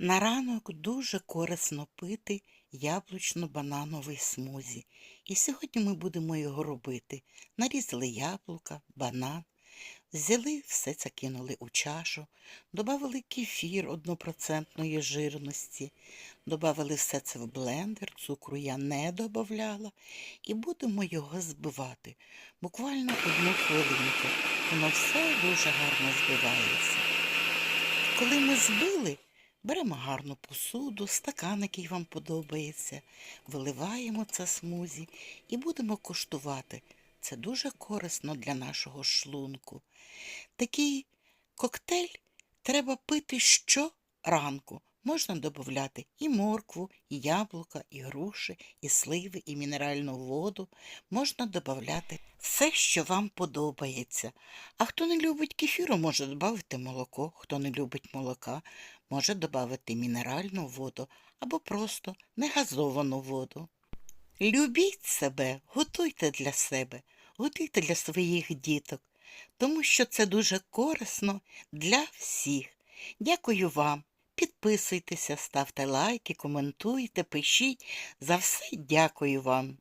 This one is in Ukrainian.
На ранок дуже корисно пити яблучно-банановий смузі. І сьогодні ми будемо його робити. Нарізали яблука, банан, взяли все це кинули у чашу, додали кефір однопроцентної жирності, додали все це в блендер, цукру я не додавала, і будемо його збивати. Буквально одну хвилинку. Воно все дуже гарно збивається. Коли ми збили, беремо гарну посуду, стакан, який вам подобається, виливаємо це смузі і будемо куштувати. Це дуже корисно для нашого шлунку. Такий коктейль треба пити щоранку. Можна додати і моркву, і яблука, і груші, і сливи, і мінеральну воду. Можна додати все, що вам подобається. А хто не любить кефіру, може додати молоко. Хто не любить молока, може додати мінеральну воду або просто негазовану воду. Любіть себе, готуйте для себе, готуйте для своїх діток, тому що це дуже корисно для всіх. Дякую вам. Підписуйтеся, ставте лайки, коментуйте, пишіть. За все дякую вам.